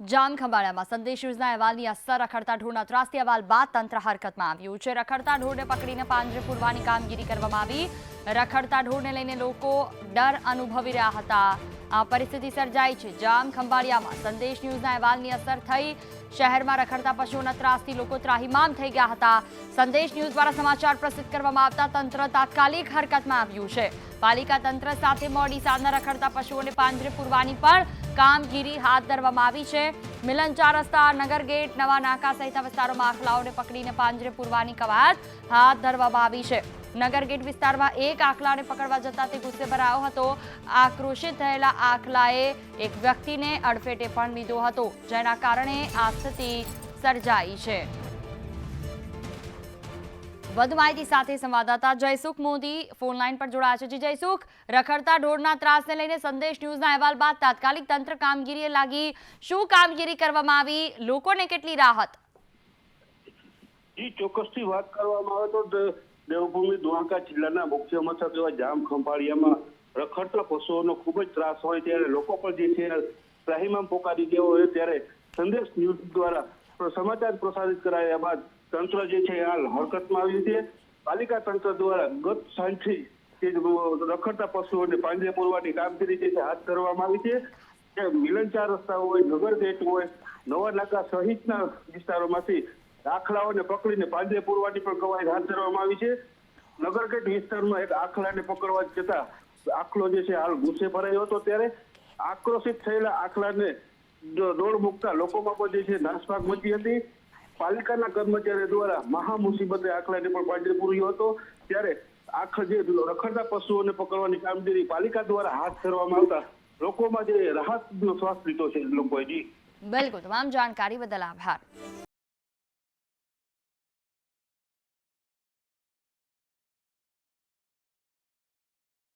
જામ ખંભાળિયામાં સંદેશ ન્યૂઝના અહેવાલની અસર, રખડતા ઢોરના ત્રાસથી અહેવાલ બાદ તંત્ર હરકતમાં આવ્યું છે. રખડતા ઢોરને પકડીને પાંજરે પૂરવાની કામગીરી કરવામાં આવી. રખડતા ઢોરને લઈને લોકો ડર અનુભવી રહ્યા હતા. આ પરિસ્થિતિ સર્જાઈ છે. જામ ખંભાળિયામાં સંદેશ ન્યૂઝના અહેવાલની અસર થઈ. શહેરમાં રખડતા પશુઓના ત્રાસથી લોકો ત્રાહિમામ થઈ ગયા હતા. સંદેશ ન્યૂઝ દ્વારા સમાચાર પ્રસિદ્ધ કરવામાં આવતા તંત્ર તાત્કાલિક હરકતમાં આવ્યું છે. પાલિકા તંત્ર સાથે મોડી સાંજના રખડતા પશુઓને પાંજરે પૂરવાની પણ કામગીરી હાથ ધરવામાં આવી છે. મિલન ચાર રસ્તા, નગર ગેટ, નવા નાકા સહિતના વિસ્તારોમાં આખલાઓને પકડીને પાંજરે પૂરવાની કવાયત હાથ ધરવામાં આવી છે. નગર ગેટ વિસ્તારમાં એક આખલાને પકડવા જતા તે ગુસ્સે ભરાયો હતો. આક્રોશિત થયેલા આખલાએ એક વ્યક્તિને અડફેટે પણ લીધો હતો, જેના કારણે આ સ્થિતિ સર્જાઈ છે. વધુ માહિતી સાથે સંવાદદાતા જયસુખ મોદી ફોનલાઈન પર જોડાયા છે. જયસુખ, રખડતા ઢોરના ત્રાસને લઈને સંદેશ ન્યૂઝના અહેવાલ બાદ તાત્કાલિક તંત્ર કામગીરીએ લાગી. શું કામગીરી કરવામાં આવી? લોકોને કેટલી રાહત? ચોક્કસથી વાત કરવામાં આવે તો દેવભૂમિ દ્વારકા જિલ્લાના મુખ્ય મથક એવા જામ ખંભાળિયામાં રખડતા પશુઓનો ખૂબ જ ત્રાસ હોય ત્યારે લોકો પણ જે છે ત્રાહીમામ પોકારી દેવો હોય ત્યારે સંદેશ ન્યૂઝ દ્વારા સમાચાર પ્રસારિત કરાયા બાદ તંત્ર જે છે હાલ હરકતમાં આવ્યું છે. પાલિકા તંત્ર દ્વારા ગત સાંજથી જે રખડતા પશુઓને પાંજરે પૂરવાની કામગીરી જે છે હાથ ધરવામાં આવી છે. કે મિલન ચાર રસ્તા હોય, નગર ગેટ હોય, નવા નાકા સહિતના વિસ્તારોમાંથી આખલાઓને પકડીને પાંજરે પૂરવાની પણ કવાયત હાથ ધરવામાં આવી છે. નગરગેટ વિસ્તારમાં એક આખલાને પકડવા જતા આખલો જે છે હાલ ગુસ્સે ભરાયો હતો ત્યારે આક્રોશિત થયેલા આખલાને દોડ મૂકતા લોકોમાં પણ જે છે નાસભાગ મચી હતી. પાલિકાના કર્મચારીઓ દ્વારા મહા મુસીબતે આખલાને પણ પાંજરે પૂર્યો હતો. ત્યારે આખર જે રખડતા પશુઓને પકડવાની કામગીરી પાલિકા દ્વારા હાથ ધરવામાં આવતા લોકોમાં જે રાહતનો શ્વાસ લીધો છે લોકોએ બિલકુલ, તમામ જાણકારી બદલ આભાર.